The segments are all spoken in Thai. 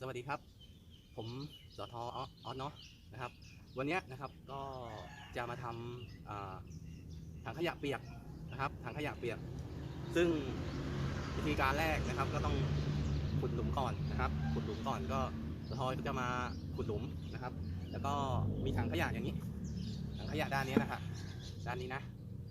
สวัสดีครับ ผมสทอออสเนาะนะครับ วันนี้นะครับก็จะมาทำถังขยะเปียกนะครับถังขยะเปียก ซึ่งวิธีการแรกนะครับก็ต้องขุดหลุมก่อนนะครับ ขุดหลุมก่อนก็สทอก็จะมาขุดหลุมนะครับ แล้วก็มีถังขยะอย่างนี้ ถังขยะด้านนี้นะครับด้านนี้นะ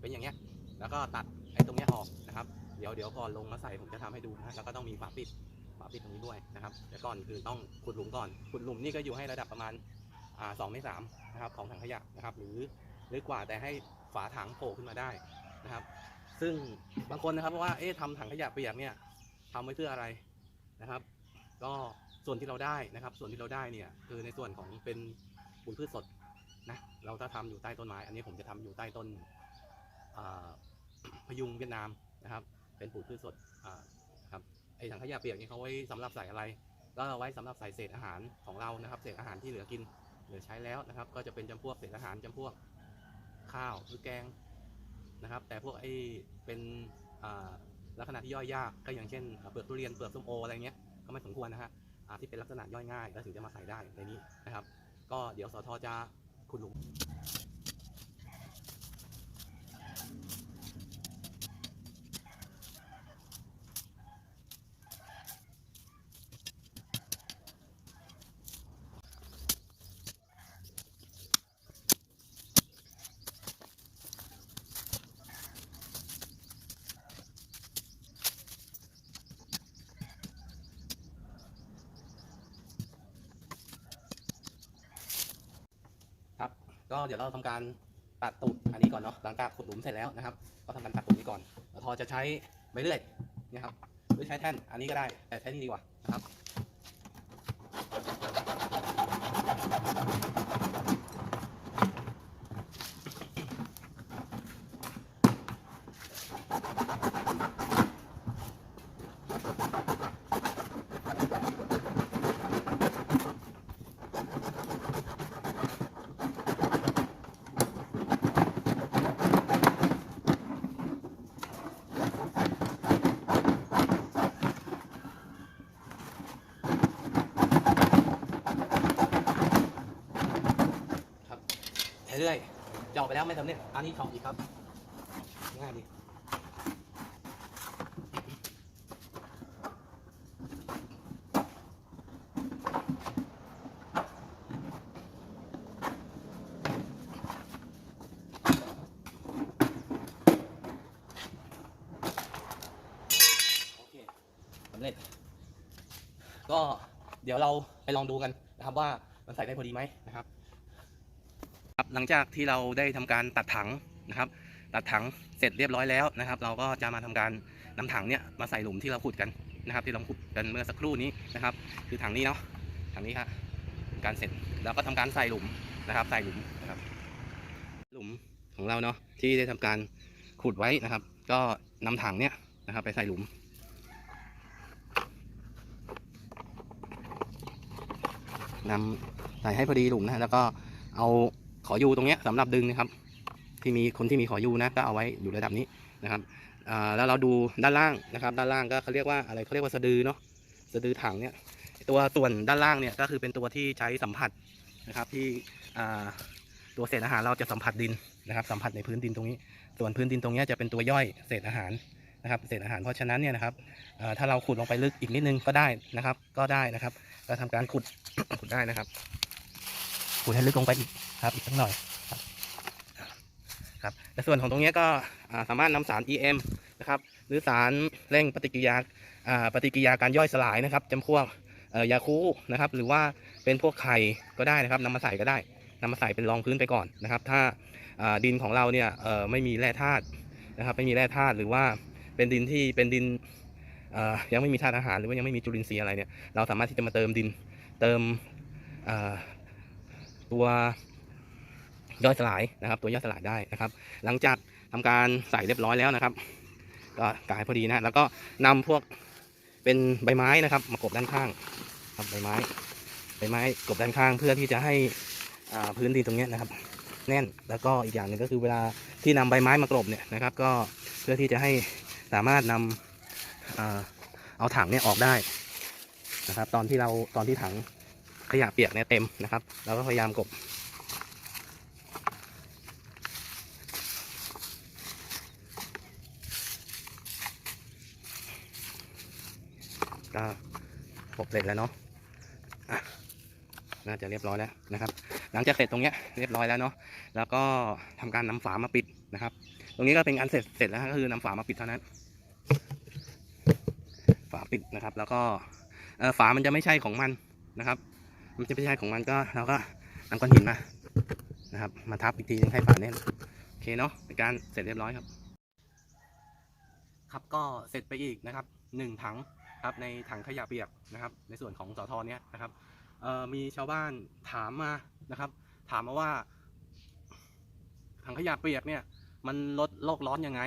เป็นอย่างเงี้ยแล้วก็ตัดไอ้ตรงเนี้ยออกนะครับ เดี๋ยวเดี๋ยวก่อนลงมาใส่ผมจะทำให้ดูนะแล้วก็ต้องมีฝาปิด ปิดตรงนี้ด้วยนะครับแต่ก่อนคือต้องขุดหลุมก่อนขุดหลุมนี่ก็อยู่ให้ระดับประมาณอ่าสองในสามนะครับของถังขยะนะครับ หรือลึกกว่าแต่ให้ฝาถังโผล่ขึ้นมาได้นะครับ ซึ่งบางคนนะครับว่าเอ๊ะทำถังขยะเปียกเนี่ยทำไว้เพื่ออะไรนะครับ ก็ส่วนที่เราได้นะครับ ส่วนที่เราได้เนี่ยคือในส่วนของเป็นปุ๋ยพืชสดนะเราจะทำอยู่ใต้ต้นไม้อันนี้ผมจะทำอยู่ใต้ต้นพยุงเวียดนามนะครับ เป็นปุ๋ยพืชสด ไอ้ถังขยะเปียกนี่เขาไว้สำหรับใส่อะไร ก็เอาไว้สำหรับใส่เศษอาหารของเรานะครับ เศษอาหารที่เหลือกินเหลือใช้แล้วนะครับ ก็จะเป็นจำพวกเศษอาหารจำพวกข้าวหรือแกงนะครับ แต่พวกไอ้เป็นลักษณะที่ย่อยยากก็อย่างเช่นเปลือกทุเรียนเปลือกส้มโออะไรเงี้ยก็ไม่สมควรนะฮะที่เป็นลักษณะย่อยง่ายก็ถึงจะมาใส่ได้ในนี้นะครับ ก็เดี๋ยวสทจะขุดหลุม ก็เดี๋ยวเราทำการตัดตูดอันนี้ก่อนเนาะหลังจากขุดหลุมเสร็จแล้วนะครับ ก็ทำการตัดตูดนี้ก่อนเราทอจะใช้ใบเลื่อยนะครับหรือใช้แท่นอันนี้ก็ได้แต่ใช้นี่ดีกว่า เรื่อยๆจะไปแล้วไม่สำเร็จอันนี้ถอดอีกครับ ง่ายดีโอเคเร็จก็เดี๋ยวเราไปลองดูกันนะครับว่ามันใส่ได้พอดีไหม หลังจากที่เราได้ทำการตัดถังนะครับ ตัดถังเสร็จเรียบร้อยแล้วนะครับ เราก็จะมาทำการนำถังเนี่ยมาใส่หลุมที่เราขุดกันนะครับ ที่เราขุดกันเมื่อสักครู่นี้นะครับ คือถังนี้เนาะถังนี้ครับการเสร็จแล้วก็ทำการใส่หลุมนะครับ ใส่หลุมนะครับ หลุมของเราเนาะที่ได้ทำการขุดไว้นะครับ ก็นำถังเนี่ยนะครับ ไปใส่หลุมนำใส่ให้พอดีหลุมนะแล้วก็เอา ขอยูตรงเนี้ยสำหรับดึงนะครับ ที่มีคนที่มีขอยูนะก็เอาไว้อยู่ระดับนี้นะครับแล้วเราดูด้านล่างนะครับ ด้านล่างก็เขาเรียกว่าอะไรเขาเรียกว่าสะดือเนาะสะดือถังเนี่ยตัวส่วนด้านล่างเนี่ยก็คือเป็นตัวที่ใช้สัมผัสนะครับที่ตัวเศษอาหารเราจะสัมผัสดินนะครับ สัมผัสในพื้นดินตรงนี้ ส่วนพื้นดินตรงนี้จะเป็นตัวย่อยเศษอาหารนะครับเศษอาหารเพราะฉะนั้นเนี่ยนะครับถ้าเราขุดลงไปลึกอีกนิดนึงก็ได้นะครับ ก็ได้นะครับก็ทำการขุดขุดได้นะครับขุดให้ลึกลงไปอีก ครับอีกสักหน่อยครับครับในส่วนของตรงนี้ก็สามารถนำสาร EM นะครับหรือสารเร่งปฏิกิริยาปฏิกิริยาการย่อยสลายนะครับจำพวกยาคูนะครับ หรือว่าเป็นพวกไข่ก็ได้นะครับนำมาใส่ก็ได้นำมาใส่เป็นรองพื้นไปก่อนนะครับ ถ้าดินของเราเนี่ยไม่มีแร่ธาตุนะครับ ไม่มีแร่ธาตุหรือว่าเป็นดินที่เป็นดินยังไม่มีธาตุอาหารหรือว่ายังไม่มีจุลินทรีย์อะไรเนี่ยเราสามารถที่จะมาเติมดินเติมตัว ย่อยสลายนะครับ ตัวย่อยสลายได้นะครับ หลังจากทำการใส่เรียบร้อยแล้วนะครับ ก็กายพอดีนะแล้วก็นำพวกเป็นใบไม้นะครับ มากบด้านข้างครับใบไม้ใบไม้กบด้านข้างเพื่อที่จะให้อ่าพื้นดินตรงนี้นะครับ แน่นแล้วก็อีกอย่างหนึ่งก็คือเวลาที่นำใบไม้มากรบเนี่ยนะครับ ก็เพื่อที่จะให้สามารถนำอ่าเอาถังเนี่ยออกได้นะครับ ตอนที่เราตอนที่ถังขยะเปียกเนี่ยเต็มนะครับ เราก็พยายามกบ ก็กบเสร็จแล้วเนาะน่าจะเรียบร้อยแล้วนะครับ หลังจากเสร็จตรงเนี้ยเรียบร้อยแล้วเนาะแล้วก็ทำการนำฝามาปิดนะครับ ตรงนี้ก็เป็นอันเสร็จเสร็จแล้วก็คือนำฝามาปิดเท่านั้น ฝาปิดนะครับ แล้วก็เอฝามันจะไม่ใช่ของมันนะครับ มันจะไม่ใช่ของมันก็เราก็นำก้อนหินมานะครับ มาทับอีกทีนึงให้ฝาแน่นโอเคเนาะเป็นการเสร็จเรียบร้อยครับ ครับก็เสร็จไปอีกนะครับหนึ่งถัง ครับในถังขยะเปียกนะครับ ในส่วนของสอทอเนี้ยนะครับมีชาวบ้านถามมานะครับ ถามมาว่า ถังขยะเปียกเนี่ย มันลดโลกร้อนยังไง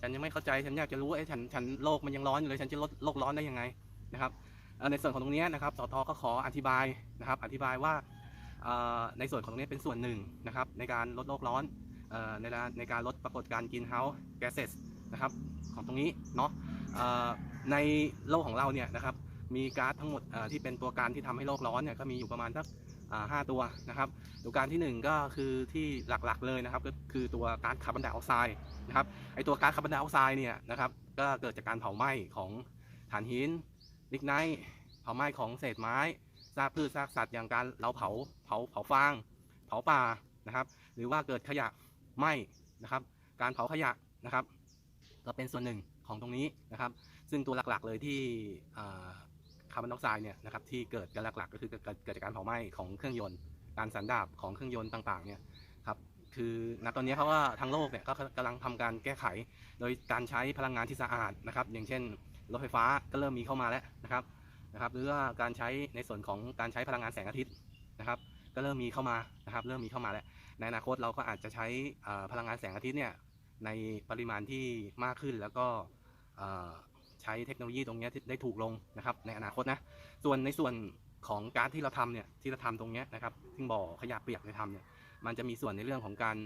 ฉันยังไม่เข้าใจฉันอยากจะรู้ไอ้ฉันฉันโลกมันยังร้อนอยู่เลยฉันจะลดโลกร้อนได้ยังไงนะครับในส่วนของตรงเนี้ยนะครับสทก็ขออธิบายนะครับ อธิบายว่าในส่วนของตรงนี้เป็นส่วนหนึ่งนะครับ ในการลดโลกร้อนในในการลดปรากฏการณ์ greenhouse gases นะครับของตรงนี้เนาะ ในโลกของเราเนี่ยนะครับมีก๊าซทั้งหมดที่เป็นตัวการที่ทำให้โลกร้อนเนี่ยก็มีอยู่ประมาณสักห้าตัวนะครับตัวการที่หนึ่งก็คือที่หลักๆเลยนะครับก็คือตัวก๊าซคาร์บอนไดออกไซด์นะครับไอตัวก๊าซคาร์บอนไดออกไซด์เนี่ยนะครับก็เกิดจากการเผาไหม้ของถ่านหินลิกไนท์เผาไหม้ของเศษไม้ซากพืชซากสัตว์อย่างการเราเผาเผาเผาฟาง เผาป่านะครับหรือว่าเกิดขยะไหม้นะครับการเผาขยะนะครับ ก็เป็นส่วนหนึ่ง ของตรงนี้นะครับ ซึ่งตัวหลักๆเลยที่คาร์บอนไดออกไซด์เนี่ยนะครับที่เกิดกันหลักๆ ก็คือเกิดเกิดจากการเผาไหม้ของเครื่องยนต์ การสันดาบของเครื่องยนต์ต่างๆเนี่ยครับคือณตอนนี้เขาว่าทั้งโลกเนี่ยก็กำลังทำการแก้ไข โดยการใช้พลังงานที่สะอาดนะครับอย่างเช่นรถไฟฟ้าก็เริ่มมีเข้ามาแล้วนะครับนะครับหรือว่าการใช้ในส่วนของการใช้พลังงานแสงอาทิตย์นะครับ ก็เริ่มมีเข้ามานะครับเริ่มมีเข้ามาแล้วในอนาคตเราก็อาจจะใช้พลังงานแสงอาทิตย์เนี่ย ในปริมาณที่มากขึ้นแล้วก็ใช้เทคโนโลยีตรงนี้ได้ถูกลงนะครับในอนาคตนะส่วนในส่วนของก๊าซที่เราทำเนี่ยที่เราทำตรงนี้นะครับที่บ่อขยะเปียกเราทำเนี่ยมันจะมีส่วนในเรื่องของการ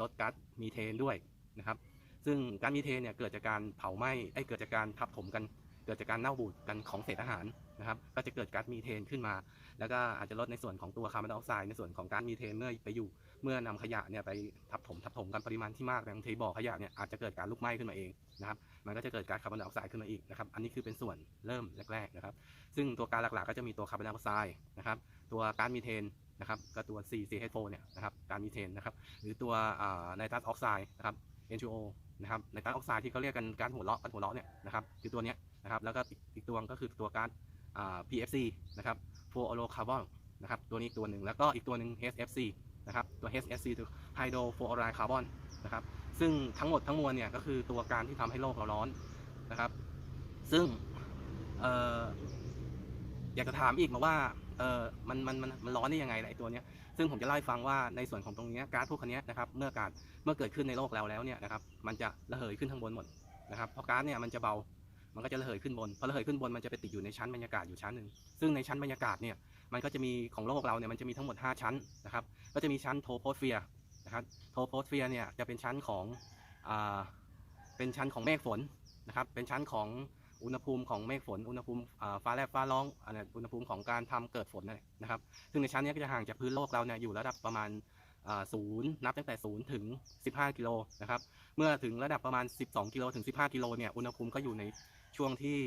ลดก๊าซมีเทนด้วยนะครับ ซึ่งก๊าซมีเทนเนี่ยเกิดจากการเผาไหม้ไอ้เกิดจากการทับถมกัน เกิดจากการเน่าบูดกันของเศษอาหาร นะครับ ก็จะเกิดก๊าซมีเทนขึ้นมา แล้วก็อาจจะลดในส่วนของตัวคาร์บอนไดออกไซด์ในส่วนของก๊าซมีเทนเมื่อไปอยู่ เมื่อนำขยะเนี่ยไปทับถมทับถมกันปริมาณที่มากบางทีบ่อขยะเนี่ยอาจจะเกิดการลุกไหม้ขึ้นมาเองนะครับ มันก็จะเกิดก๊าซคาร์บอนไดออกไซด์ขึ้นมาอีกนะครับ อันนี้คือเป็นส่วนเริ่มแรกๆนะครับ ซึ่งตัวการหลักๆก็จะมีตัวคาร์บอนไดออกไซด์นะครับ ตัวก๊าซมีเทนนะครับก็ตัว 4CH4 เนี่ยนะครับก๊าซมีเทนนะครับ หรือตัวไนตรัสออกไซด์นะครับ N2O นะครับไนตรัสออกไซด์ที่เขาเรียกกันก๊าซหัวเราะก๊าซหัวเราะเนี่ยนะครับคือตัวเนี้ยนะครับแล้วก็อีกตัวก็คือตัวก๊าซ PFC นะครับ fluorocarbon นะครับ ตัวนี้ตัวหนึ่งแล้วก็อีกตัวหนึ่ง HFC นะครับ ตัว HFC คือ hydrofluoride carbon นะครับ ซึ่งทั้งหมดทั้งมวลเนี่ยก็คือตัวการที่ทำให้โลกเราร้อนนะครับ ซึ่งอออยากจะถามอีกมาว่าเออมันมันมันมันร้อนได้ยังไงไอตัวเนี้ย ซึ่งผมจะเล่าให้ฟังว่าในส่วนของตรงนี้ก๊าซพวกนี้นะครับ เมื่อการเมื่อเกิดขึ้นในโลกเราแล้วเนี่ยนะครับ มันจะระเหยขึ้นข้างบนหมดนะครับ เพราะก๊าซเนี่ยมันจะเบา มันก็จะระเหยขึ้นบนพอระเหยขึ้นบนมันจะไปติดอยู่ในชั้นบรรยากาศอยู่ชั้นหนึ่งซึ่งในชั้นบรรยากาศเนี่ยมันก็จะมีของโลกเราเนี่ยมันจะมีทั้งหมด 5 ชั้นนะครับก็จะมีชั้นโทโพสเฟียร์นะครับโทโพสเฟียร์เนี่ยจะเป็นชั้นของอ่าเป็นชั้นของเมฆฝนนะครับเป็นชั้นของอุณหภูมิของเมฆฝน อุณหภูมิฟ้าแลบฟ้าร้องอันนี้อุณหภูมิของการทำเกิดฝนนะครับ ซึ่งในชั้นนี้ก็จะห่างจากพื้นโลกเราเนี่ยอยู่ระดับประมาณศูนย์นับตั้งแต่ศูนย์ถึง 15 กิโลนะครับ เมื่อถึงระดับประมาณ 12 กิโลถึง 15 กิโลเนี่ย อุณหภูมิก็อยู่ใน ช่วงที่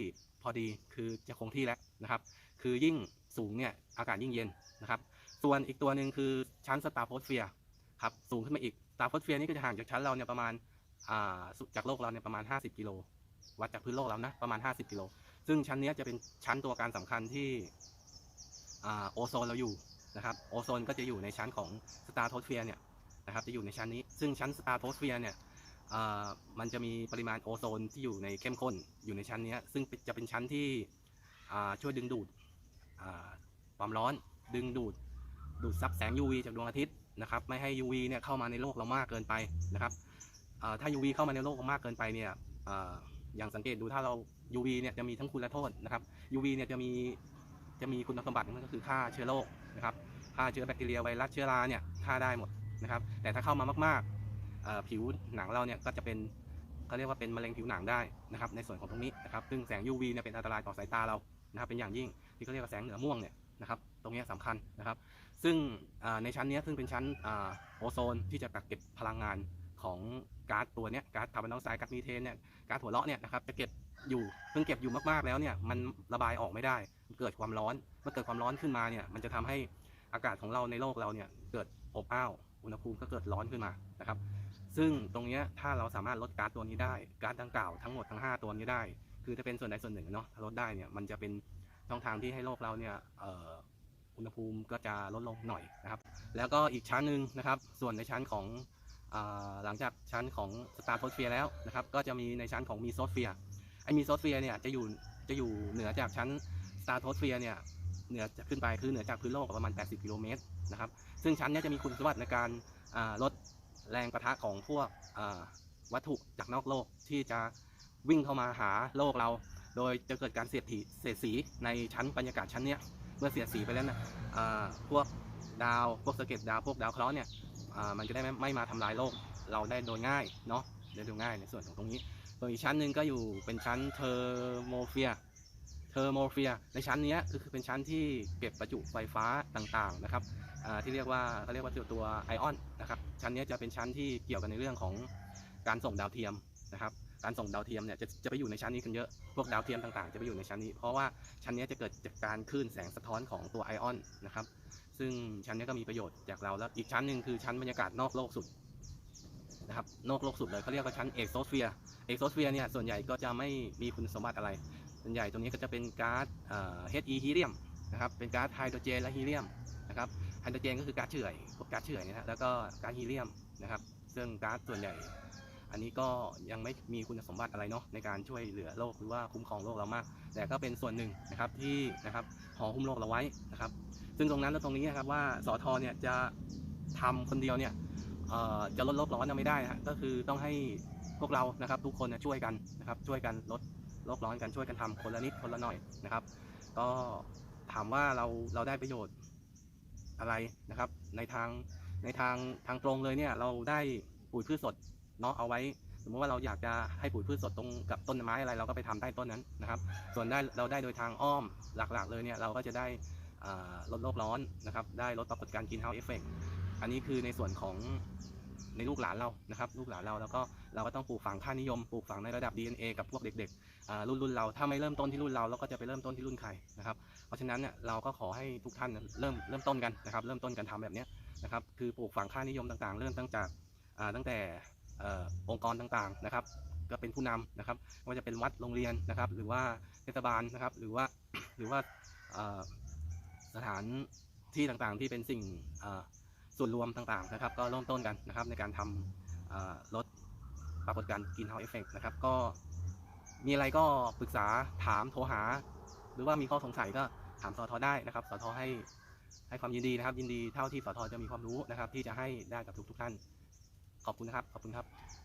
พอดีคือจะคงที่แล้วนะครับ คือยิ่งสูงเนี่ยอากาศยิ่งเย็นนะครับ ส่วนอีกตัวหนึ่งคือชั้นสตาร์โพสเฟียร์ครับสูงขึ้นมาอีกสตาร์โพสเฟียร์นี่ก็จะห่างจากชั้นเราเนี่ยประมาณาจากโลกเราเนี่ยประมาณ 50 กิโลวัดจากพื้นโลกแล้วนะประมาณ 50 กิโล ซึ่งชั้นนี้จะเป็นชั้นตัวการสำคัญที่โอโซนเราอยู่นะครับโอโซนก็จะอยู่ในชั้นของสตาร์โพสเฟียร์เนี่ยนะครับจะอยู่ในชั้นนี้ ซึ่งชั้นสตาร์โพสเฟียร์เนี่ย มันจะมีปริมาณโอโซนที่อยู่ในเข้มข้นอยู่ในชั้นนี้ซึ่งจะเป็นชั้นที่ช่วยดึงดูดความร้อนดึงดูดดูดซับแสง UV จากดวงอาทิตย์นะครับไม่ให้ UV เนี่ยเข้ามาในโลกเรามากเกินไปนะครับถ้า UV เข้ามาในโลกเรามากเกินไปเนี่ยออย่างสังเกตดูถ้าเรา UV เนี่ยจะมีทั้งคุณและโทษนะครับ UV เนี่ยจะมีจะมีคุณสมบัตินั่นก็คือฆ่าเชื้อโรคนะครับฆ่าเชื้อแบคทีเรียไวรัสเชื้อราเนี่ยฆ่าได้หมดนะครับแต่ถ้าเข้ามามากๆ ผิวหนังเราเนี่ยก็จะเป็นเขาเรียกว่าเป็นมะเร็งผิวหนังได้นะครับในส่วนของตรงนี้นะครับซึ่งแสง UV เนี่ยเป็นอันตรายต่อสายตาเรานะครับเป็นอย่างยิ่งที่เขาเรียกว่าแสงเหนือม่วงเนี่ยนะครับตรงนี้ยสำคัญนะครับ ซึ่งในชั้นนี้ซึ่งเป็นชั้นโอโซนที่จะกักเก็บพลังงานของก๊าซตัวเนี้ยก๊าซคาร์บอนไดออกไซด์ก๊าซมีเทนเนี่ยก๊าซหัวเราะเนี่ยนะครับจะเก็บอยู่เพิ่งเก็บอยู่มากๆแล้วเนี่ยมันระบายออกไม่ได้เกิดความร้อนเมื่อเกิดความร้อนขึ้นมาเนี่ยมันจะทำให้อากาศของเราในโลกเราเนี่ยเกิดอบอ้าวอุณหภูมิก็เกิดร้อนขึ้นมานะครับ ซึ่งตรงเนี้ยถ้าเราสามารถลดก๊าซตัวนี้ได้ก๊าซดังกล่าวทั้งหมดทั้ง 5 ตัวนี้ได้ คือถ้าเป็นส่วนใดส่วนหนึ่งเนาะถ้าลดได้เนี่ยมันจะเป็นช่องทางที่ให้โลกเราเนี่ยอุณหภูมิก็จะลดลงหน่อยนะครับ แล้วก็อีกชั้นหนึ่งนะครับ ส่วนในชั้นของอหลังจากชั้นของสตาร์โ o สเฟียแล้วนะครับ ก็จะมีในชั้นของมีโซสเฟียไอมีโซสเฟียเนี่ยจะอยู่จะอยู่เหนือจากชั้นสตาร์โ o สเฟียเนี่ยเหนือจากขึ้นไปคือเหนือจากพื้นโลกประมาณ 80 กิโลเมตรนะครับ ซึ่งชั้นนี้จะมีคุณสมบัติในการลด แรงประทะของพวกวัตถุจากนอกโลกที่จะวิ่งเข้ามาหาโลกเรา โดยจะเกิดการเสียดถีเสียดสีในชั้นบรรยากาศชั้นเนี้ยเมื่อเสียดสีไปแล้วนะอ่าพวกดาวพวกสะเก็ดดาวพวกดาวเคราะห์เนี่ยมันจะได้ไม่มาทำลายโลกเราได้โดยง่ายเนาะได้โดยง่ายในส่วนของตรงนี้ส่วนอีกชั้นหนึ่งก็อยู่เป็นชั้นเทอร์โมเฟียเทอร์โมเฟียในชั้นนี้คือเป็นชั้นที่เก็บประจุไฟฟ้าต่างๆนะครับ ที่เรียกว่าเขาเรียกว่าตัวไอออนนะครับชั้นนี้จะเป็นชั้นที่เกี่ยวกันในเรื่องของการส่งดาวเทียมนะครับการส่งดาวเทียมเนี่ยจะจะไปอยู่ในชั้นนี้กันเยอะ พวกดาวเทียมต่างๆ จะไปอยู่ในชั้นนี้ เพราะว่าชั้นนี้จะเกิดจากการคลื่นแสงสะท้อนของตัวไอออนนะครับ ซึ่งชั้นนี้ก็มีประโยชน์จากเราแล้ว อีกชั้นหนึ่งคือชั้นบรรยากาศนอกโลกสุดนะครับ นอกโลกสุดเลยเขาเรียกว่าชั้นเอกโซสเฟียร์ เอกโซสเฟียร์เนี่ยส่วนใหญ่ก็จะไม่มีคุณสมบัติอะไร ส่วนใหญ่ตรงนี้ก็จะเป็นก๊าซเอ่อ He ฮีเลียมนะครับ เป็นก๊าซไฮโดรเจนและฮีเลียมนะครับ ไฮโดรเจนก็คือก๊าซเฉื่อยพวกก๊าซเฉื่อยเนยนะฮะแล้วก็ก๊าซฮีเลียมนะครับ ซึ่งก๊าซส่วนใหญ่ อันนี้ก็ยังไม่มีคุณสมบัติอะไรเนาะในการช่วยเหลือโลกหรือว่าคุ้มครองโลกเรามาก แต่ก็เป็นส่วนหนึ่งนะครับที่นะครับห่อหุ้มโลกเราไว้นะครับ ซึ่งตรงนั้นและตรงนี้นะครับว่าสอทอเนี่ยจะทำคนเดียวเนี่ยเอ่อจะลดโลกร้อนเนี่ยไม่ได้นะฮะก็คือต้องให้พวกเรานะครับ ทุกคนนช่วยกันนะครับ ช่วยกันลดโลกร้อนกันช่วยกันทำคนละนิดคนละหน่อยนะครับ ก็ถามว่าเราเราได้ประโยชน์ อะไรนะครับ ในทางในทางทางตรงเลยเนี่ยเราได้ปุ๋ยพืชสดเนาะเอาไว้ สมมติว่าเราอยากจะให้ปุ๋ยพืชสดตรงกับต้นไม้อะไร เราก็ไปทำใต้ต้นนั้นนะครับ ส่วนได้เราได้โดยทางอ้อมหลักๆ เลยเนี่ยเราก็จะได้ลดโลกร้อนนะครับ ได้ลดปรากฏการณ์กินเฮาเอฟเฟกอันนี้คือในส่วนของ ในลูกหลานเรานะครับลูกหลานเราแล้วก็เราก็ต้องปลูกฝังค่านิยมปลูกฝังในระดับ DNA กับพวกเด็กๆรุ่นรุ่นเราถ้าไม่เริ่มต้นที่รุ่นเราเราก็จะไปเริ่มต้นที่รุ่นใครนะครับเพราะฉะนั้นเนี่ยเราก็ขอให้ทุกท่านเริ่มเริ่มต้นกันนะครับเริ่มต้นกันทำแบบนี้นะครับคือปลูกฝังค่านิยมต่างๆ เริ่มตั้งจากอ่ตั้งแต่องค์กรต่างๆนะครับ ก็เป็นผู้นำนะครับไม่ว่าจะเป็นวัดโรงเรียนนะครับ หรือว่าเทศบาลนะครับ หรือว่าหรือว่าสถานที่ต่างๆที่เป็นสิ่ง ส่วนรวมต่างๆนะครับ ก็เริ่มต้นกันนะครับในการทำเอ่อลดปรากฏการณ์กินเฮาเอฟเฟกนะครับ ก็มีอะไรก็ปรึกษาถามโทรหา หรือว่ามีข้อสงสัยก็ถามสทได้นะครับสทให้ให้ความยินดีนะครับ ยินดีเท่าที่สทจะมีความรู้นะครับ ที่จะให้ได้กับทุกๆท่าน ขอบคุณนะครับ ขอบคุณครับ